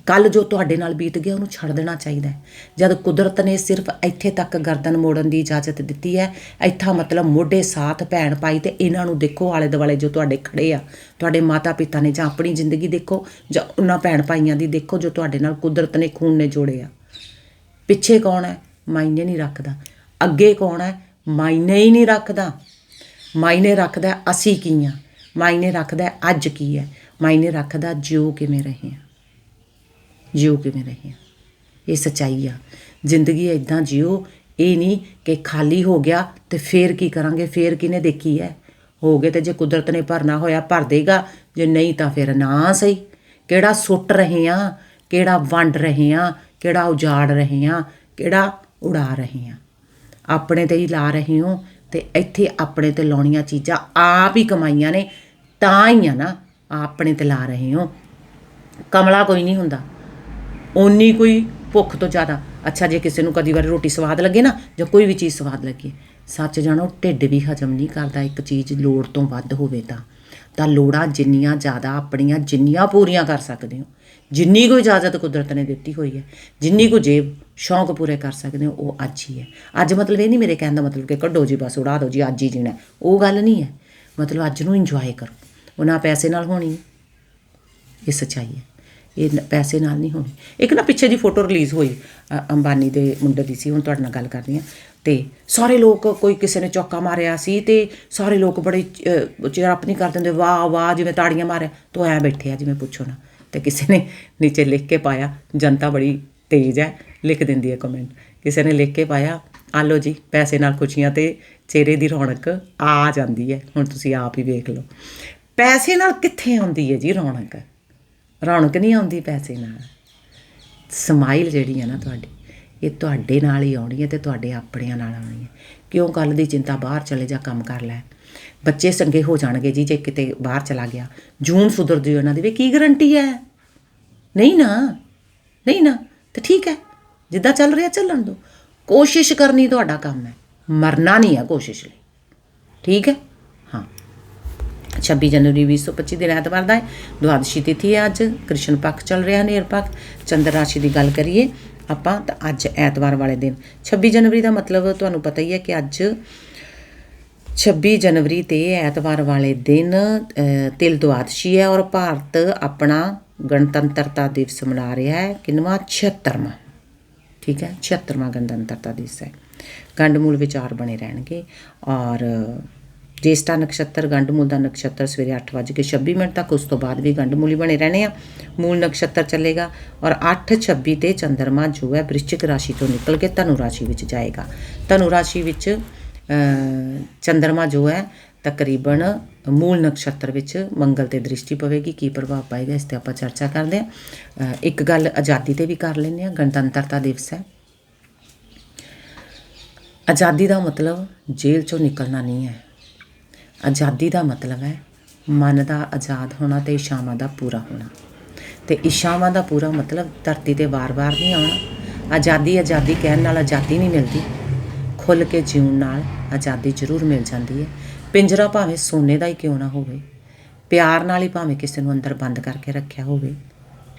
ਕੱਲ ਜੋ ਤੁਹਾਡੇ ਨਾਲ ਬੀਤ ਗਿਆ, ਉਹਨੂੰ ਛੱਡ ਦੇਣਾ ਚਾਹੀਦਾ ਹੈ। ਜਦ ਕੁਦਰਤ ਨੇ ਸਿਰਫ ਇੱਥੇ ਤੱਕ ਗਰਦਨ ਮੋੜਨ ਦੀ ਇਜਾਜ਼ਤ ਦਿੱਤੀ ਹੈ, ਇੱਥਾ ਮਤਲਬ ਮੋਢੇ ਸਾਥ ਭੈਣ ਭਾਈ ਤੇ ਇਹਨਾਂ ਨੂੰ ਦੇਖੋ ਆਲੇ ਦੁਆਲੇ ਜੋ ਤੁਹਾਡੇ ਖੜੇ ਆ। ਤੁਹਾਡੇ ਮਾਤਾ ਪਿਤਾ ਨੇ ਜਾਂ ਆਪਣੀ ਜ਼ਿੰਦਗੀ ਦੇਖੋ, ਜਾਂ ਉਹਨਾਂ ਭੈਣ ਭਾਈਆਂ ਦੀ ਦੇਖੋ, ਜੋ ਤੁਹਾਡੇ ਨਾਲ ਕੁਦਰਤ ਨੇ ਖੂਨ ਨੇ ਜੋੜੇ ਆ। ਪਿੱਛੇ ਕੌਣ ਹੈ? ਮਾਇਨੇ ਨਹੀਂ ਰੱਖਦਾ। ਅੱਗੇ ਕੌਣ ਹੈ? ਮਾਇਨੇ ਹੀ ਨਹੀਂ ਰੱਖਦਾ। ਮਾਇਨੇ ਰੱਖਦਾ ਅਸੀਂ ਕੀ ਆ? ਮਾਇਨੇ ਰੱਖਦਾ ਅੱਜ ਕੀ ਹੈ? ਮਾਇਨੇ ਰੱਖਦਾ ਜਿਉ ਕਿਵੇਂ ਰਹੇ ਆ। ਜਿਓ ਕਿਵੇਂ ਰਹੇ ਆ? ਇਹ ਸੱਚਾਈ ਆ। ਜ਼ਿੰਦਗੀ ਇਦਾਂ ਜਿਓ ਇਹ ਨਹੀਂ ਕਿ ਖਾਲੀ ਹੋ ਗਿਆ ਤੇ ਫੇਰ ਕੀ ਕਰਾਂਗੇ, ਫੇਰ ਕਿਨੇ ਦੇਖੀ ਹੈ? ਹੋ ਗਏ ਤੇ ਜੇ ਕੁਦਰਤ ਨੇ ਭਰਨਾ ਹੋਇਆ, ਭਰ ਦੇਗਾ। ਜੇ ਨਹੀਂ ਤਾਂ ਫਿਰ ਨਾ ਸਹੀ। ਕਿਹੜਾ ਸੁੱਟ ਰਹੇ ਆ, ਕਿਹੜਾ ਵੰਡ ਰਹੇ ਆ, ਕਿਹੜਾ ਉਜਾੜ ਰਹੇ ਆ, ਕਿਹੜਾ ਉਡਾ ਰਹੇ ਆ। ਆਪਣੇ ਤੇ ਹੀ ਲਾ ਰਹੇ ਹੋ ਤੇ ਇੱਥੇ ਆਪਣੇ ਤੇ ਲਾਉਣੀਆਂ ਚੀਜ਼ਾਂ ਆਪ ਹੀ ਕਮਾਈਆਂ ਨੇ। ਤਾਂ ਹੀ ਆ ਨਾ, ਆਪਣੇ ਤੇ ਲਾ ਰਹੇ ਹੋ। ਕਮਲਾ ਕੋਈ ਨਹੀਂ ਹੁੰਦਾ। ਓਨੀ ਕੋਈ ਭੁੱਖ ਤੋਂ ਜ਼ਿਆਦਾ। ਅੱਛਾ, ਜੇ ਕਿਸੇ ਨੂੰ ਕਦੀ ਵਾਰ ਰੋਟੀ ਸਵਾਦ ਲੱਗੇ ਨਾ, ਜਾਂ ਕੋਈ ਵੀ ਚੀਜ਼ ਸਵਾਦ ਲੱਗੇ, ਸੱਚ ਜਾਣੋ, ਢਿੱਡ ਵੀ ਹਜਮ ਨਹੀਂ ਕਰਦਾ, ਇੱਕ ਚੀਜ਼ ਲੋੜ ਤੋਂ ਵੱਧ ਹੋਵੇ ਤਾਂ। ਤਾਂ ਲੋੜਾਂ ਜਿੰਨੀਆਂ ਜ਼ਿਆਦਾ ਆਪਣੀਆਂ, ਜਿੰਨੀਆਂ ਪੂਰੀਆਂ ਕਰ ਸਕਦੇ ਹੋ। ਜਿੰਨੀ ਕੋਈ ਇਜਾਜ਼ਤ ਕੁਦਰਤ ਨੇ ਦਿੱਤੀ ਹੋਈ ਹੈ, ਜਿੰਨੀ ਕੋ ਜੇਬ ਸ਼ੌਂਕ ਪੂਰੇ ਕਰ ਸਕਦੇ ਹੋ, ਉਹ ਅੱਜ ਹੀ ਹੈ। ਅੱਜ ਮਤਲਬ ਇਹ ਨਹੀਂ ਮੇਰੇ ਕਹਿਣ ਦਾ ਮਤਲਬ ਕਿ ਕੱਢੋ ਜੀ, ਬਸ ਉਡਾ ਦਿਓ ਜੀ, ਅੱਜ ਹੀ ਜੀਣਾ ਉਹ ਗੱਲ ਨਹੀਂ ਹੈ। ਮਤਲਬ ਅੱਜ ਨੂੰ ਇੰਜੋਏ ਕਰੋ। ਉਹ ਨਾ ਪੈਸੇ ਨਾਲ ਹੋਣੀ ਹੈ। ਇਹ ਸੱਚਾਈ ਹੈ। ਇਹ ਪੈਸੇ ਨਾਲ ਨਹੀਂ ਹੋਣੀ। ਇੱਕ ਨਾ ਪਿੱਛੇ ਦੀ ਫੋਟੋ ਰਿਲੀਜ਼ ਹੋਈ ਅੰਬਾਨੀ ਦੇ ਮੁੰਡੇ ਦੀ ਸੀ, ਹੁਣ ਤੁਹਾਡੇ ਨਾਲ ਗੱਲ ਕਰਦੀ ਹਾਂ। ਤੇ ਸਾਰੇ ਲੋਕ ਕੋਈ ਕਿਸੇ ਨੇ ਚੌਕਾ ਮਾਰਿਆ ਸੀ ਤੇ ਸਾਰੇ ਲੋਕ ਬੜੇ ਚਿਹਰਾ ਆਪਣੀ ਕਰ ਦਿੰਦੇ ਵਾਹ ਵਾਹ, ਜਿਵੇਂ ਤਾੜੀਆਂ ਮਾਰਿਆ। ਤੋ ਐ ਬੈਠੇ ਆ ਜਿਵੇਂ ਪੁੱਛੋ ਨਾ। ਤੇ ਕਿਸੇ ਨੇ ਨੀਚੇ ਲਿਖ ਕੇ ਪਾਇਆ, ਜਨਤਾ ਬੜੀ ਤੇਜ਼ ਹੈ, ਲਿਖ ਦਿੰਦੀ ਹੈ ਕਮੈਂਟ ਕਿਸੇ ਨੇ ਲਿਖ ਕੇ ਪਾਇਆ, ਆ ਲਓ ਜੀ, ਪੈਸੇ ਨਾਲ ਖੁਸ਼ੀਆਂ ਤੇ ਚਿਹਰੇ ਦੀ ਰੌਣਕ ਆ ਜਾਂਦੀ ਹੈ। ਹੁਣ ਤੁਸੀਂ ਆਪ ਹੀ ਵੇਖ ਲਓ। ਪੈਸੇ ਨਾਲ ਕਿੱਥੇ ਆਉਂਦੀ ਹੈ ਜੀ ਰੌਣਕ? ਰੌਣਕ ਨਹੀਂ ਆਉਂਦੀ ਪੈਸੇ ਨਾਲ। ਸਮਾਈਲ ਜਿਹੜੀ ਹੈ ਨਾ ਤੁਹਾਡੀ, ਇਹ ਤੁਹਾਡੇ ਨਾਲ ਹੀ ਆਉਣੀ ਹੈ ਤੇ ਤੁਹਾਡੇ ਆਪਣਿਆਂ ਨਾਲ ਆਉਣੀ ਹੈ। ਕਿਉਂ ਕੱਲ ਦੀ ਚਿੰਤਾ ਬਾਹਰ ਚਲੇ ਜਾ ਕੰਮ ਕਰ ਲੈ। ਬੱਚੇ ਸੰਗੇ ਹੋ ਜਾਣਗੇ ਜੀ ਜੇ ਕਿਤੇ ਬਾਹਰ ਚਲਾ ਗਿਆ। ਜੂਨ ਸੁਧਰ ਸੁਧਰਦੀ ਉਹਨਾਂ ਦੀ ਵੀ ਕੀ ਗਰੰਟੀ ਹੈ? ਨਹੀਂ ਨਾ ਨਹੀਂ ਨਾ, ਤੇ ਠੀਕ ਹੈ, ਜਿੱਦਾਂ ਚੱਲ ਰਿਹਾ ਚੱਲਣ ਦੋ। ਕੋਸ਼ਿਸ਼ ਕਰਨੀ ਤੁਹਾਡਾ ਕੰਮ ਹੈ। ਮਰਨਾ ਨਹੀਂ ਹੈ ਕੋਸ਼ਿਸ਼ ਲਈ। ਠੀਕ ਹੈ? 26 ਜਨਵਰੀ 2025 ਦਿਨ ਐਤਵਾਰ ਦਾ ਹੈ। ਦੁਆਦਸ਼ੀ ਤਿਥੀ ਹੈ ਅੱਜ। ਕ੍ਰਿਸ਼ਨ ਪੱਖ ਚੱਲ ਰਿਹਾ ਨੇਰ ਪੱਖ। ਚੰਦਰ ਰਾਸ਼ੀ ਦੀ ਗੱਲ ਕਰੀਏ ਆਪਾਂ ਤਾਂ ਅੱਜ ਐਤਵਾਰ ਵਾਲੇ ਦਿਨ। 26 ਜਨਵਰੀ ਦਾ ਮਤਲਬ ਤੁਹਾਨੂੰ ਪਤਾ ਹੀ ਹੈ ਕਿ ਅੱਜ 26 ਜਨਵਰੀ ਤੇ ਐਤਵਾਰ ਵਾਲੇ ਦਿਨ ਤਿਲ ਦੁਆਦਸ਼ੀ ਹੈ ਔਰ ਭਾਰਤ ਆਪਣਾ ਗਣਤੰਤਰਤਾ ਦਿਵਸ ਮਨਾ ਰਿਹਾ ਹੈ। ਕਿੰਨਵਾਂ? 76ਵਾਂ ਠੀਕ ਹੈ? 76ਵਾਂ ਗਣਤੰਤਰਤਾ ਦਿਵਸ ਹੈ। ਗੰਡਮੂਲ ਵਿਚਾਰ ਬਣੇ ਰਹਿਣਗੇ ਔਰ ਜੇਸਟਾ ਨਕਸ਼ਤਰ ਗੰਡਮੂਲ ਦਾ ਨਕਸ਼ਤਰ ਸਵੇਰੇ 8:26 ਮਿੰਟ ਤੱਕ ਉਸ ਤੋਂ ਬਾਅਦ ਵੀ ਗੰਡਮੂਲ ਹੀ ਬਣੇ ਰਹਿਣੇ ਆ। ਮੂਲ ਨਕਸ਼ਤਰ ਚੱਲੇਗਾ ਔਰ 8:26 ਤੇ ਚੰਦਰਮਾ ਜੋ ਹੈ ਬ੍ਰਿਸ਼ਚਿਕ ਰਾਸ਼ੀ ਤੋਂ ਨਿਕਲ ਕੇ ਧਨੁ ਰਾਸ਼ੀ ਵਿੱਚ ਜਾਏਗਾ। ਧਨੁ ਰਾਸ਼ੀ ਵਿੱਚ ਅ, ਚੰਦਰਮਾ ਜੋ ਹੈ ਤਕਰੀਬਨ ਮੂਲ ਨਕਸ਼ਤਰ ਵਿੱਚ ਮੰਗਲ ਤੇ ਦ੍ਰਿਸ਼ਟੀ ਪਵੇਗੀ। ਕੀ ਪ੍ਰਭਾਵ ਪਾਏਗਾ ਇਸ ਤੇ ਆਪਾਂ ਚਰਚਾ ਕਰਦੇ ਹਾਂ। ਇੱਕ ਗੱਲ ਆਜ਼ਾਦੀ ਤੇ ਵੀ ਕਰ ਲੈਂਦੇ ਹਾਂ ਗਣਤੰਤਰਤਾ ਦਿਵਸ ਹੈ। ਆਜ਼ਾਦੀ ਦਾ ਮਤਲਬ ਜੇਲ੍ਹ ਚੋਂ ਨਿਕਲਣਾ ਨਹੀਂ ਹੈ। ਆਜ਼ਾਦੀ ਦਾ ਮਤਲਬ ਹੈ ਮਨ ਦਾ ਆਜ਼ਾਦ ਹੋਣਾ ਤੇ ਇਸ਼ਾਵਾਂ ਦਾ ਪੂਰਾ ਹੋਣਾ। ਤੇ ਇਸ਼ਾਵਾਂ ਦਾ ਪੂਰਾ ਮਤਲਬ ਧਰਤੀ ਤੇ ਵਾਰ-ਵਾਰ ਨਹੀਂ ਆਉਣਾ। ਆਜ਼ਾਦੀ ਆਜ਼ਾਦੀ ਕਹਿਣ ਨਾਲ ਆਜ਼ਾਦੀ ਨਹੀਂ ਮਿਲਦੀ। ਖੁੱਲ ਕੇ ਜਿਉਣ ਨਾਲ ਆਜ਼ਾਦੀ ਜ਼ਰੂਰ ਮਿਲ ਜਾਂਦੀ ਹੈ। ਪਿੰਜਰਾ ਭਾਵੇਂ ਸੋਨੇ ਦਾ ਹੀ ਕਿਉਂ ਨਾ ਹੋਵੇ, ਪਿਆਰ ਨਾਲ ਹੀ ਭਾਵੇਂ ਕਿਸੇ ਨੂੰ ਅੰਦਰ ਬੰਦ ਕਰਕੇ ਰੱਖਿਆ ਹੋਵੇ,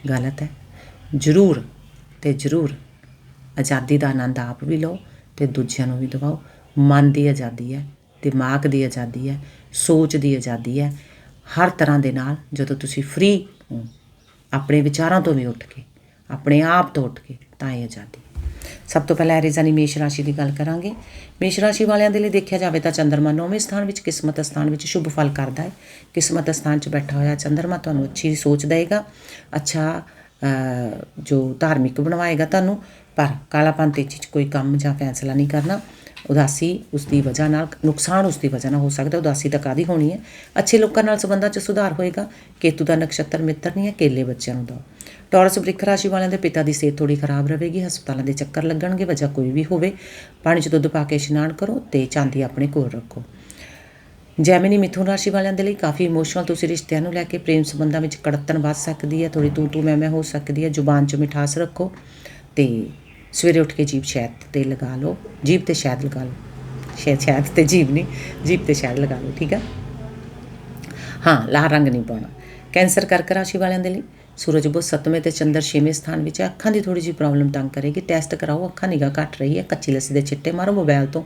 ਗਲਤ ਹੈ। ਜ਼ਰੂਰ ਤੇ ਜ਼ਰੂਰ ਆਜ਼ਾਦੀ ਦਾ ਆਨੰਦ ਆਪ ਵੀ ਲਓ ਤੇ ਦੂਜਿਆਂ ਨੂੰ ਵੀ ਦਿਵਾਓ। ਮਨ ਦੀ ਆਜ਼ਾਦੀ ਹੈ। ਦਿਮਾਗ ਦੀ ਆਜ਼ਾਦੀ ਹੈ, ਸੋਚ ਦੀ ਆਜ਼ਾਦੀ ਹੈ। ਹਰ ਤਰ੍ਹਾਂ ਦੇ ਨਾਲ ਜਦੋਂ ਤੁਸੀਂ ਫ੍ਰੀ ਹੋ, ਆਪਣੇ ਵਿਚਾਰਾਂ ਤੋਂ ਵੀ ਉੱਠ ਕੇ, ਆਪਣੇ ਆਪ ਤੋਂ ਉੱਠ ਕੇ ਤਾਂ ਇਹ ਆਜ਼ਾਦੀ ਸਭ ਤੋਂ ਪਹਿਲਾਂ ਐਰੀਜ਼ਾਨੀ ਮੇਸ਼ ਰਾਸ਼ੀ ਦੀ ਗੱਲ ਕਰਾਂਗੇ। ਮੇਸ਼ ਰਾਸ਼ੀ ਵਾਲਿਆਂ ਦੇ ਲਈ ਦੇਖਿਆ ਜਾਵੇ ਤਾਂ ਚੰਦਰਮਾ ਨੌਵੇਂ ਸਥਾਨ ਵਿੱਚ, ਕਿਸਮਤ ਸਥਾਨ ਵਿੱਚ ਸ਼ੁਭ ਫਲ ਕਰਦਾ ਹੈ। ਕਿਸਮਤ ਸਥਾਨ 'ਚ ਬੈਠਾ ਹੋਇਆ ਚੰਦਰਮਾ ਤੁਹਾਨੂੰ ਅੱਛੀ ਸੋਚ ਦੇਗਾ ਅੱਛਾ ਜੋ ਧਾਰਮਿਕ ਬਣਵਾਏਗਾ ਤੁਹਾਨੂੰ, ਪਰ ਕਾਲਾਪਨ ਤੇਜ਼ੀ 'ਚ ਕੋਈ ਕੰਮ ਜਾਂ ਫੈਸਲਾ ਨਹੀਂ ਕਰਨਾ। ਉਦਾਸੀ ਉਸ ਦੀ ਵਜ੍ਹਾ ਨਾਲ, ਨੁਕਸਾਨ ਉਸ ਦੀ ਵਜ੍ਹਾ ਨਾਲ ਹੋ ਸਕਦਾ, ਉਦਾਸੀ ਤਾਂ ਕਾਦੀ ਹੋਣੀ ਹੈ? ਅੱਛੇ ਲੋਕਾਂ ਨਾਲ ਸੰਬੰਧਾਂ 'ਚ ਸੁਧਾਰ ਹੋਏਗਾ। ਕੇਤੂ ਦਾ ਨਕਸ਼ਤਰ ਮਿੱਤਰ ਨਹੀਂ ਹੈ ਕੇਲੇ ਬੱਚਿਆਂ ਨੂੰ ਦਿਓ। ਟੌਰਸ ਬ੍ਰਿਖ ਰਾਸ਼ੀ ਵਾਲਿਆਂ ਦੇ ਪਿਤਾ ਦੀ ਸਿਹਤ ਥੋੜੀ ਖਰਾਬ ਰਹੇਗੀ, ਹਸਪਤਾਲਾਂ ਦੇ ਚੱਕਰ ਲੱਗਣਗੇ, ਵਜ੍ਹਾ ਕੋਈ ਵੀ ਹੋਵੇ। ਪਾਣੀ 'ਚ ਦੁੱਧ ਪਾ ਕੇ ਇਸ਼ਨਾਨ ਕਰੋ ਤੇ ਚਾਂਦੀ ਆਪਣੇ ਕੋਲ ਰੱਖੋ। ਜੈਮਿਨੀ ਮਿਥੁਨ ਰਾਸ਼ੀ ਵਾਲਿਆਂ ਦੇ ਲਈ ਕਾਫੀ ਇਮੋਸ਼ਨਲ ਤੁਸੀਂ ਰਿਸ਼ਤਿਆਂ ਨੂੰ ਲੈ ਕੇ ਪ੍ਰੇਮ ਸੰਬੰਧਾਂ ਵਿੱਚ ਕੜਤਨ ਵੱਧ ਸਕਦੀ ਹੈ ਥੋੜੀ ਤੂੰ ਤੂੰ ਮੈਂ ਮੈਂ ਹੋ ਸਕਦੀ ਹੈ, ਜ਼ੁਬਾਨ 'ਚ ਮਿਠਾਸ ਰੱਖੋ ਤੇ ਸਵੇਰੇ ਉੱਠ ਕੇ ਜੀਭ ਸ਼ਹਿਦ ਤੇ ਲਗਾ ਲਓ। ਜੀਭ ਤੇ ਸ਼ਹਿਦ ਲਗਾ ਲਓ। ਸ਼ਹਿਦ ਸ਼ਹਿਦ ਤੇ ਜੀਭ ਨਹੀਂ ਜੀਭ ਤੇ ਸ਼ਹਿਦ ਲਗਾ ਲਓ, ਠੀਕ ਆ? ਹਾਂ, ਲਾਲ ਰੰਗ ਨਹੀਂ ਪਾਉਣਾ। ਕੈਂਸਰ ਕਰਕ ਰਾਸ਼ੀ ਵਾਲਿਆਂ ਦੇ ਲਈ। ਸੂਰਜ ਬੁੱਧ ਸੱਤਵੇਂ ਤੇ ਚੰਦਰ ਛੇਵੇਂ ਸਥਾਨ ਵਿੱਚ ਹੈ। ਅੱਖਾਂ ਦੀ ਥੋੜੀ ਜਿਹੀ ਪ੍ਰੋਬਲਮ ਤੰਗ ਕਰੇਗੀ। ਟੈਸਟ ਕਰਾਓ, ਅੱਖਾਂ ਨਿਗਾਹ ਘਟ ਰਹੀ ਹੈ। ਕੱਚੀ ਲੱਸੀ ਦੇ ਛਿੱਟੇ ਮਾਰੋ ਮੋਬਾਈਲ ਤੋਂ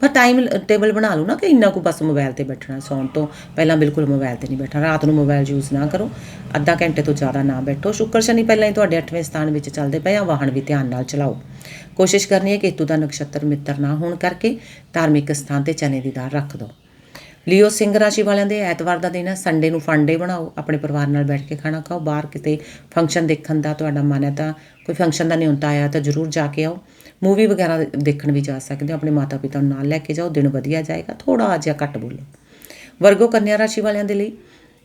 ਪਰ ਟਾਈਮ ਟੇਬਲ ਬਣਾ ਲਓ ਨਾ ਕਿ ਇੰਨਾ ਕੁ ਬਸ ਮੋਬਾਈਲ ਤੇ ਬੈਠਣਾ, ਸੌਣ ਤੋਂ ਪਹਿਲਾਂ ਬਿਲਕੁਲ ਮੋਬਾਈਲ ਤੇ ਨਹੀਂ ਬੈਠਣਾ। ਰਾਤ ਨੂੰ ਮੋਬਾਈਲ ਯੂਜ਼ ਨਾ ਕਰੋ। ਅੱਧਾ ਘੰਟੇ ਤੋਂ ਜ਼ਿਆਦਾ ਨਾ ਬੈਠੋ। ਸ਼ੁੱਕਰ ਸ਼ਨੀ ਪਹਿਲਾਂ ਹੀ ਤੁਹਾਡੇ 8ਵੇਂ ਸਥਾਨ ਵਿੱਚ ਚੱਲਦੇ ਪਏ ਆ, ਵਾਹਨ ਵੀ ਧਿਆਨ ਨਾਲ ਚਲਾਓ। ਕੋਸ਼ਿਸ਼ ਕਰਨੀ ਹੈ ਕਿ ਕੇਤੂ ਦਾ ਨਕਸ਼ਤਰ ਮਿੱਤਰ ਨਾ ਹੋਣ ਕਰਕੇ ਧਾਰਮਿਕ ਸਥਾਨ ਤੇ ਚਨੇ ਦੀ ਦਾਲ ਰੱਖ ਦਿਓ। ਲਿਓ ਸਿੰਘ ਰਾਸ਼ੀ ਵਾਲਿਆਂ ਦੇ ਐਤਵਾਰ ਦਾ ਦਿਨ ਹੈ ਸੰਡੇ ਨੂੰ ਫੰਡੇ ਬਣਾਓ। ਆਪਣੇ ਪਰਿਵਾਰ ਨਾਲ ਬੈਠ ਕੇ ਖਾਣਾ ਖਾਓ। ਬਾਹਰ ਕਿਤੇ ਫੰਕਸ਼ਨ ਦੇਖਣ ਦਾ ਤੁਹਾਡਾ ਮਨ ਹੈ ਤਾਂ, ਕੋਈ ਫੰਕਸ਼ਨ ਦਾ ਨਿਉਂਤਾ ਆਇਆ ਤਾਂ ਜ਼ਰੂਰ ਜਾ ਕੇ ਆਓ। ਮੂਵੀ ਵਗੈਰਾ ਦੇਖਣ ਵੀ ਜਾ ਸਕਦੇ ਹੋ ਆਪਣੇ ਮਾਤਾ ਪਿਤਾ ਨੂੰ ਨਾਲ ਲੈ ਕੇ ਜਾਓ ਦਿਨ ਵਧੀਆ ਜਾਏਗਾ ਥੋੜਾ ਜਿਹਾ ਘੱਟ ਬੋਲੋ। ਵਰਗੋ ਕੰਨਿਆ ਰਾਸ਼ੀ ਵਾਲਿਆਂ ਦੇ ਲਈ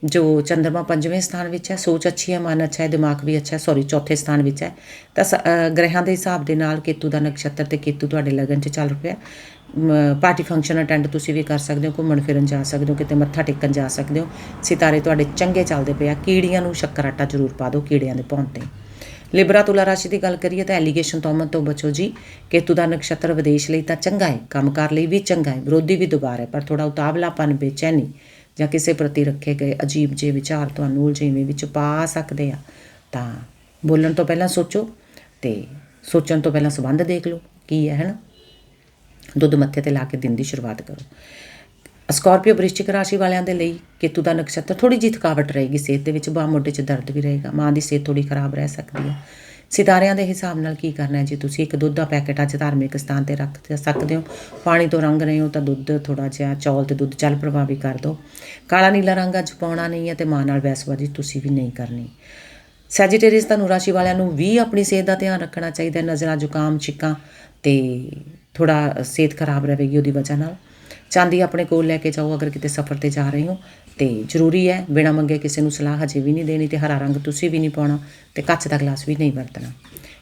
ਜੋ ਚੰਦਰਮਾ ਪੰਜਵੇਂ ਸਥਾਨ ਵਿੱਚ ਹੈ ਸੋਚ ਅੱਛੀ ਹੈ ਮਨ ਅੱਛਾ ਹੈ ਦਿਮਾਗ ਵੀ ਅੱਛਾ ਹੈ ਸੌਰੀ ਚੌਥੇ ਸਥਾਨ ਵਿੱਚ ਹੈ ਤਾਂ ਸ- ਅ, ਗ੍ਰਹਿਾਂ ਦੇ ਹਿਸਾਬ ਦੇ ਨਾਲ ਕੇਤੂ ਦਾ ਨਕਸ਼ਤਰ ਤੇ ਕੇਤੂ ਤੁਹਾਡੇ ਲਗਨ 'ਚ ਚੱਲ ਰਿਹਾ ਪਾਰਟੀ ਫੰਕਸ਼ਨ ਅਟੈਂਡ ਤੁਸੀਂ ਵੀ ਕਰ ਸਕਦੇ ਹੋ ਘੁੰਮਣ ਫਿਰਨ ਜਾ ਸਕਦੇ ਹੋ ਕਿਤੇ ਮੱਥਾ ਟੇਕਣ ਜਾ ਸਕਦੇ ਹੋ। ਸਿਤਾਰੇ ਤੁਹਾਡੇ ਚੰਗੇ ਚੱਲਦੇ ਪਏ ਆ ਕੀੜੀਆਂ ਨੂੰ ਸ਼ੱਕਰ ਆਟਾ ਜ਼ਰੂਰ ਪਾ ਦਿਓ ਕੀੜਿਆਂ ਦੇ ਭੌਂ ਤੇ ਲਿਬਰਾ ਤੁਲਾ ਰਾਸ਼ੀ ਦੀ ਗੱਲ ਕਰੀਏ ਤਾਂ ਐਲੀਗੇਸ਼ਨ ਤੋਮਤ ਤੋਂ ਬਚੋ ਜੀ। ਕੇਤੂ ਦਾ ਨਕਸ਼ਤਰ ਵਿਦੇਸ਼ ਲਈ ਤਾਂ ਚੰਗਾ ਹੈ, ਕੰਮਕਾਰ ਲਈ ਵੀ ਚੰਗਾ ਹੈ, ਵਿਰੋਧੀ ਵੀ ਦੁਬਾਰ ਹੈ, ਪਰ ਥੋੜਾ ਉਤਾਵਲਾਪਨ ਬੇਚੈਨੀ ਜਾਂ ਕਿਸੇ ਪ੍ਰਤੀ ਰੱਖੇ ਗਏ ਅਜੀਬ ਜਿਹੇ ਵਿਚਾਰ ਤੁਹਾਨੂੰ ਉਲਝੇਵੇਂ ਵਿੱਚ ਪਾ ਸਕਦੇ ਆ। ਤਾਂ ਬੋਲਣ ਤੋਂ ਪਹਿਲਾਂ ਸੋਚੋ ਤੇ ਸੋਚਣ ਤੋਂ ਪਹਿਲਾਂ ਸਬੰਧ ਦੇਖ ਲਓ, ਕੀ ਹੈ ਹੈਨਾ ਦੁੱਧ ਮੱਥੇ ਤੇ ਲਾ ਕੇ ਦਿਨ ਦੀ ਸ਼ੁਰੂਆਤ ਕਰੋ। ਸਕਾਰਪੀਓ ਵ੍ਰਿਸ਼ਚਿਕ ਰਾਸ਼ੀ ਵਾਲਿਆਂ ਦੇ ਲਈ ਕੇਤੂ ਦਾ ਨਕਸ਼ਤਰ ਥੋੜੀ ਜਿਹੀ ਥਕਾਵਟ ਰਹੇਗੀ, ਸਿਹਤ ਦੇ ਵਿੱਚ ਬਾਹ ਮੋਢੇ 'ਚ ਦਰਦ ਵੀ ਰਹੇਗਾ, ਮਾਂ ਦੀ ਸਿਹਤ ਥੋੜੀ ਖਰਾਬ ਰਹਿ ਸਕਦੀ ਹੈ। ਸਿਤਾਰਿਆਂ ਦੇ ਹਿਸਾਬ ਨਾਲ ਕੀ ਕਰਨਾ ਹੈ ਜੀ ਤੁਸੀਂ? ਇੱਕ ਦੁੱਧ ਦਾ ਪੈਕੇਟ ਅੱਜ ਧਾਰਮਿਕ ਸਥਾਨ ਤੇ ਰੱਖ ਸਕਦੇ ਹੋ। ਪਾਣੀ ਤੋਂ ਰੰਗ ਰਹੇ ਹੋ ਤਾਂ ਦੁੱਧ ਥੋੜਾ ਜਿਹਾ ਚੌਲ ਤੇ ਦੁੱਧ ਚੱਲ ਪ੍ਰਭਾਵੀ ਕਰ ਦਿਓ ਕਾਲਾ ਨੀਲਾ ਰੰਗ ਅੱਜ ਪਾਉਣਾ ਨਹੀਂ ਹੈ ਤੇ ਮਾਂ ਨਾਲ ਬਹਿਸਬਾਜ਼ੀ ਤੁਸੀਂ ਵੀ ਨਹੀਂ ਕਰਨੀ। ਸੈਜੀਟੇਰੀਅਸ ਧਨੁ ਰਾਸ਼ੀ ਵਾਲਿਆਂ ਨੂੰ ਵੀ ਆਪਣੀ ਸਿਹਤ ਦਾ ਧਿਆਨ ਰੱਖਣਾ ਚਾਹੀਦਾ ਨਜ਼ਰਾਂ, ਜ਼ੁਕਾਮ, ਛਿੱਕਾਂ ਤੇ ਥੋੜਾ ਸਿਹਤ ਖਰਾਬ ਰਹੇਗੀ ਉਹਦੀ ਵਜ੍ਹਾ ਨਾਲ। ਚਾਂਦੀ ਆਪਣੇ ਕੋਲ ਲੈ ਕੇ ਜਾਓ, ਅਗਰ ਕਿਤੇ ਸਫ਼ਰ ਤੇ ਜਾ ਰਹੇ ਹੋ, ਤੇ ਜ਼ਰੂਰੀ ਹੈ, ਬਿਨਾਂ ਮੰਗੇ ਕਿਸੇ ਨੂੰ ਸਲਾਹ ਹਜੇ ਵੀ ਨਹੀਂ ਦੇਣੀ ਤੇ ਹਰਾ ਰੰਗ ਤੁਸੀਂ ਵੀ ਨਹੀਂ ਪਾਉਣਾ ਤੇ ਕੱਚ ਦਾ ਗਲਾਸ ਵੀ ਨਹੀਂ ਵਰਤਣਾ।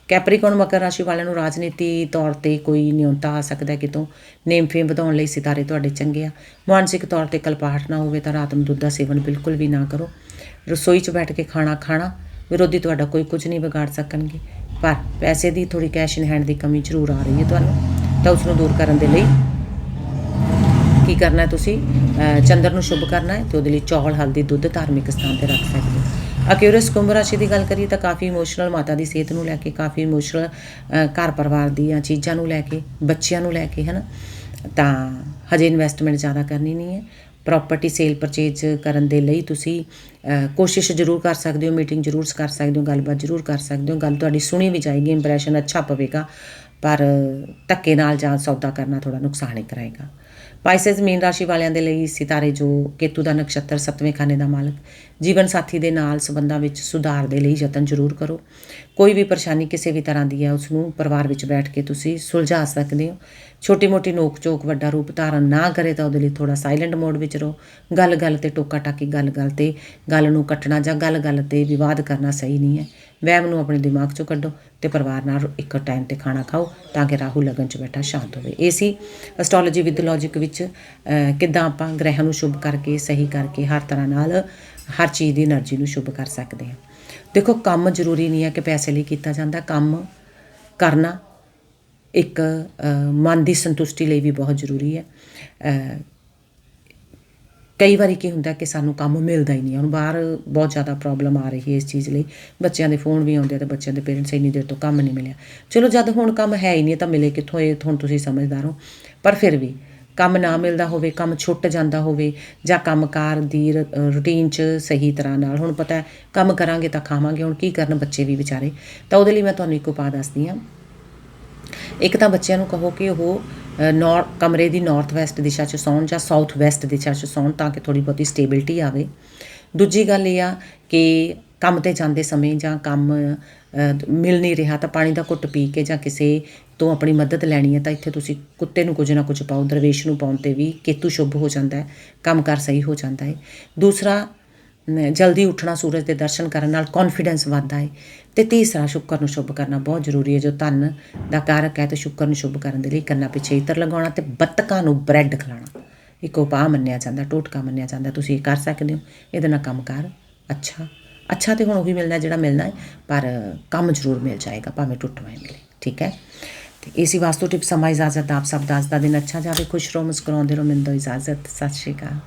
ਕੈਪਰੀਕੌਨ ਮਕਰ ਰਾਸ਼ੀ ਵਾਲਿਆਂ ਨੂੰ ਰਾਜਨੀਤੀ ਤੌਰ ਤੇ ਕੋਈ ਨਿਉਂਤਾ ਆ ਸਕਦਾ ਕਿਤੋਂ? ਨੇਮ ਫੇਮ ਵਧਾਉਣ ਲਈ ਸਿਤਾਰੇ ਤੁਹਾਡੇ ਚੰਗੇ ਆ। ਮਾਨਸਿਕ ਤੌਰ ਤੇ ਕਲਪਾਹਟ ਨਾ ਹੋਵੇ ਤਾਂ ਰਾਤ ਨੂੰ ਦੁੱਧ ਦਾ ਸੇਵਨ ਬਿਲਕੁਲ ਵੀ ਨਾ ਕਰੋ। ਰਸੋਈ 'ਚ ਬੈਠ ਕੇ ਖਾਣਾ ਖਾਣਾ, ਵਿਰੋਧੀ ਤੁਹਾਡਾ ਕੋਈ ਕੁਝ ਨਹੀਂ ਵਿਗਾੜ ਸਕਣਗੇ। ਪਰ ਪੈਸੇ ਦੀ ਥੋੜੀ ਕੈਸ਼ ਇਨ ਹੈਂਡ ਦੀ ਕਮੀ ਜ਼ਰੂਰ ਆ ਰਹੀ ਹੈ ਤੁਹਾਨੂੰ, ਤਾਂ ਉਸ ਨੂੰ ਦੂਰ ਕਰਨ ਦੇ ਲਈ ਕੀ ਕਰਨਾ ਤੁਸੀਂ? ਚੰਦਰ ਨੂੰ ਸ਼ੁਭ ਕਰਨਾ ਹੈ ਤੇ ਉਹਦੇ ਲਈ ਚੌਲ, ਹਲਦੀ, ਦੁੱਧ ਧਾਰਮਿਕ ਸਥਾਨ ਤੇ ਰੱਖ ਸਕਦੇ ਹੋ। ਅਕਿਊਰਸ ਕੁੰਭ ਰਾਸ਼ੀ ਦੀ ਗੱਲ ਕਰੀਏ ਤਾਂ ਕਾਫੀ ਇਮੋਸ਼ਨਲ ਮਾਤਾ ਦੀ ਸਿਹਤ ਨੂੰ ਲੈ ਕੇ, ਕਾਫੀ ਇਮੋਸ਼ਨਲ ਘਰ ਪਰਿਵਾਰ ਦੀਆਂ ਚੀਜ਼ਾਂ ਨੂੰ ਲੈ ਕੇ, ਬੱਚਿਆਂ ਨੂੰ ਲੈ ਕੇ, ਹਨਾ? ਤਾਂ ਹਜੇ ਇਨਵੈਸਟਮੈਂਟ ਜ਼ਿਆਦਾ ਕਰਨੀ ਨਹੀਂ ਹੈ। ਪ੍ਰਾਪਰਟੀ ਸੇਲ ਪਰਚੇਜ ਕਰਨ ਦੇ ਲਈ ਤੁਸੀਂ ਕੋਸ਼ਿਸ਼ ਜ਼ਰੂਰ ਕਰ ਸਕਦੇ ਹੋ ਮੀਟਿੰਗ ਜ਼ਰੂਰ ਕਰ ਸਕਦੇ ਹੋ, ਗੱਲਬਾਤ ਜ਼ਰੂਰ ਕਰ ਸਕਦੇ ਹੋ। ਗੱਲ ਤੁਹਾਡੀ ਸੁਣੀ ਵੀ ਜਾਏਗੀ ਇੰਪ੍ਰੈਸ਼ਨ ਅੱਛਾ ਪਵੇਗਾ, ਪਰ ਧੱਕੇ ਨਾਲ ਜਾਂ ਸੌਦਾ ਕਰਨਾ ਥੋੜਾ ਨੁਕਸਾਨ ਹੀ ਕਰਾਏਗਾ। ਪਾਈਸਸ ਮੀਨ ਰਾਸ਼ੀ ਵਾਲਿਆਂ ਦੇ ਲਈ ਸਿਤਾਰੇ ਜੋ ਕੇਤੂ ਦਾ ਨਕਸ਼ਤਰ ਸੱਤਵੇਂ ਖਾਨੇ ਦਾ ਮਾਲਕ ਜੀਵਨ ਸਾਥੀ ਦੇ ਨਾਲ ਸੰਬੰਧਾਂ ਵਿੱਚ ਸੁਧਾਰ ਦੇ ਲਈ ਯਤਨ ਜ਼ਰੂਰ ਕਰੋ। ਕੋਈ ਵੀ ਪਰੇਸ਼ਾਨੀ ਕਿਸੇ ਵੀ ਤਰ੍ਹਾਂ ਦੀ ਹੈ ਉਸ ਨੂੰ ਪਰਿਵਾਰ ਵਿੱਚ ਬੈਠ ਕੇ ਤੁਸੀਂ ਸੁਲਝਾ ਸਕਦੇ ਹੋ। ਛੋਟੀ ਮੋਟੀ ਨੋਕ ਝੋਕ ਵੱਡਾ ਰੂਪ ਧਾਰਨ ਨਾ ਕਰੇ ਤਾਂ ਉਹਦੇ ਲਈ ਥੋੜਾ ਸਾਇਲੈਂਟ ਮੋਡ ਵਿੱਚ ਰਹੋ। ਗੱਲ ਗੱਲ ਤੇ ਟੋਕਾ ਟਾਕੀ ਗੱਲ ਗੱਲ ਤੇ ਗੱਲ ਨੂੰ ਕੱਟਣਾ ਜਾਂ ਗੱਲ ਗੱਲ ਤੇ ਵਿਵਾਦ ਕਰਨਾ ਸਹੀ ਨਹੀਂ ਹੈ। ਵਹਿਮ ਨੂੰ ਆਪਣੇ ਦਿਮਾਗ ਚੋਂ ਕੱਢੋ ਤੇ ਪਰਿਵਾਰ ਨਾਲ ਇੱਕ ਟਾਈਮ ਤੇ ਖਾਣਾ ਖਾਓ ਤਾਂ ਕਿ ਰਾਹੂ ਲਗਨ ਚ ਬੈਠਾ ਸ਼ਾਂਤ ਹੋਵੇ। ਇਹ ਸੀ ਐਸਟ੍ਰੋਲੋਜੀ ਵਿਦ ਲੌਜੀਕ ਵਿੱਚ ਅਹ, ਕਿੱਦਾਂ ਆਪਾਂ ਗ੍ਰਹਿਾਂ ਨੂੰ ਸ਼ੁਭ ਕਰਕੇ ਸਹੀ ਕਰਕੇ ਹਰ ਤਰ੍ਹਾਂ ਨਾਲ ਹਰ ਚੀਜ਼ ਦੀ એનર્ਜੀ ਨੂੰ ਸ਼ੁਭ ਕਰ ਸਕਦੇ ਹਾਂ। ਦੇਖੋ, ਕੰਮ ਜ਼ਰੂਰੀ ਨਹੀਂ ਹੈ ਕਿ ਪੈਸੇ ਲਈ ਕੀਤਾ ਜਾਂਦਾ। ਕੰਮ ਕਰਨਾ ਇੱਕ ਮਨ ਦੀ ਸੰਤੁਸ਼ਟੀ ਲਈ ਵੀ ਬਹੁਤ ਜ਼ਰੂਰੀ ਹੈ। ਕਈ ਵਾਰੀ ਕੀ ਹੁੰਦਾ ਕਿ ਸਾਨੂੰ ਕੰਮ ਮਿਲਦਾ ਹੀ ਨਹੀਂ। ਹੁਣ ਬਾਹਰ ਬਹੁਤ ਜ਼ਿਆਦਾ ਪ੍ਰੋਬਲਮ ਆ ਰਹੀ ਹੈ ਇਸ ਚੀਜ਼ ਲਈ। ਬੱਚਿਆਂ ਦੇ ਫੋਨ ਵੀ ਆਉਂਦੇ ਆ ਤੇ ਬੱਚਿਆਂ ਦੇ ਪੇਰੈਂਟਸ ਇੰਨੀ ਦੇਰ ਤੋਂ ਕੰਮ ਨਹੀਂ ਮਿਲਿਆ। ਚਲੋ, ਜਦ ਹੁਣ ਕੰਮ ਹੈ ਹੀ ਨਹੀਂ ਤਾਂ ਮਿਲੇ ਕਿੱਥੋਂ? ਇਹ ਹੁਣ ਤੁਸੀਂ ਸਮਝਦਾਰ ਹੋ। ਪਰ ਫਿਰ ਵੀ ਕੰਮ ਨਾ ਮਿਲਦਾ ਹੋਵੇ, ਕੰਮ ਛੁੱਟ ਜਾਂਦਾ ਹੋਵੇ ਜਾਂ ਕੰਮਕਾਰ ਦੀ ਰੂਟੀਨ 'ਚ ਸਹੀ ਤਰ੍ਹਾਂ ਨਾਲ। ਹੁਣ ਪਤਾ ਕੰਮ ਕਰਾਂਗੇ ਤਾਂ ਖਾਵਾਂਗੇ, ਹੁਣ ਕੀ ਕਰਨ ਬੱਚੇ ਵੀ ਵਿਚਾਰੇ? ਤਾਂ ਉਹਦੇ ਲਈ ਮੈਂ ਤੁਹਾਨੂੰ ਇੱਕ ਉਪਾਅ ਦੱਸਦੀ ਹਾਂ। ਇੱਕ ਤਾਂ ਬੱਚਿਆਂ ਨੂੰ ਕਹੋ ਕਿ ਉਹ ਨੌਰ, ਕਮਰੇ ਦੀ ਨਾਰਥ ਵੈਸਟ ਦਿਸ਼ਾ 'ਚ ਸੌਣ ਜਾਂ ਸਾਊਥ ਵੈਸਟ ਦਿਸ਼ਾ 'ਚ ਸੌਣ ਤਾਂ ਕਿ ਥੋੜੀ ਬਹੁਤੀ ਸਟੇਬਿਲਟੀ ਆਵੇ। ਦੂਜੀ ਗੱਲ ਇਹ ਆ ਕਿ ਕੰਮ ਤੇ ਜਾਂਦੇ ਸਮੇਂ ਜਾਂ ਕੰਮ ਮਿਲ ਨਹੀਂ ਰਿਹਾ ਤਾਂ ਪਾਣੀ ਦਾ ਘੁੱਟ ਪੀ ਕੇ ਜਾਂ ਕਿਸੇ ਤੋਂ ਆਪਣੀ ਮਦਦ ਲੈਣੀ ਹੈ ਤਾਂ ਇੱਥੇ ਤੁਸੀਂ ਕੁੱਤੇ ਨੂੰ ਕੁਝ ਨਾ ਕੁਝ ਪਾਓ, ਦਰਵੇਸ਼ ਨੂੰ ਪਾਉਣ ਤੇ ਵੀ ਕੇਤੂ ਸ਼ੁਭ ਹੋ ਜਾਂਦਾ ਹੈ ਕੰਮਕਾਰ ਸਹੀ ਹੋ ਜਾਂਦਾ ਹੈ। ਦੂਸਰਾ ਜਲਦੀ ਉੱਠਣਾ ਸੂਰਜ ਦੇ ਦਰਸ਼ਨ ਕਰਨ ਨਾਲ ਕੌਨਫੀਡੈਂਸ ਵੱਧਦਾ ਹੈ ਤੇ ਤੀਸਰਾ, ਸ਼ੁੱਕਰ ਨੂੰ ਸ਼ੁਭ ਕਰਨਾ ਬਹੁਤ ਜ਼ਰੂਰੀ ਹੈ। ਜੋ ਧਨ ਦਾ ਕਾਰਕ ਹੈ ਤੇ ਸ਼ੁੱਕਰ ਨੂੰ ਸ਼ੁਭ ਕਰਨ ਦੇ ਲਈ ਕੰਨਾਂ ਪਿੱਛੇ ਇਤਰ ਲਗਾਉਣਾ ਤੇ ਬੱਤਕਾਂ ਨੂੰ ਬ੍ਰੈਡ ਖਿਲਾਉਣਾ। ਇੱਕ ਉਪਾਅ ਮੰਨਿਆ ਜਾਂਦਾ, ਟੋਟਕਾ ਮੰਨਿਆ ਜਾਂਦਾ, ਤੁਸੀਂ ਇਹ ਕਰ ਸਕਦੇ ਹੋ। ਇਹਦੇ ਨਾਲ ਕੰਮਕਾਰ ਅੱਛਾ ਅੱਛਾ ਤੇ ਹੁਣ ਉਹੀ ਮਿਲਣਾ ਜਿਹੜਾ ਮਿਲਣਾ ਹੈ ਪਰ ਕੰਮ ਜ਼ਰੂਰ ਮਿਲ ਜਾਏਗਾ ਭਾਵੇਂ ਟੁੱਟਵਾਂ ਹੀ ਮਿਲੇ ਠੀਕ ਹੈ ਤੇ ਇਸੀ ਵਾਸਤੂ ਟਿਪ ਸਮਾਂ ਇਜਾਜ਼ਤ ਆਪ ਸਭ ਦਾ ਅੱਜ ਦਾ ਦਿਨ ਅੱਛਾ ਜਾਵੇ ਖੁਸ਼ ਰਹੋ ਮੁਸਕਰਾਉਂਦੇ ਰਹੋ ਮਿਲਦੋ ਇਜਾਜ਼ਤ ਸਤਿ ਸ਼੍ਰੀ ਅਕਾਲ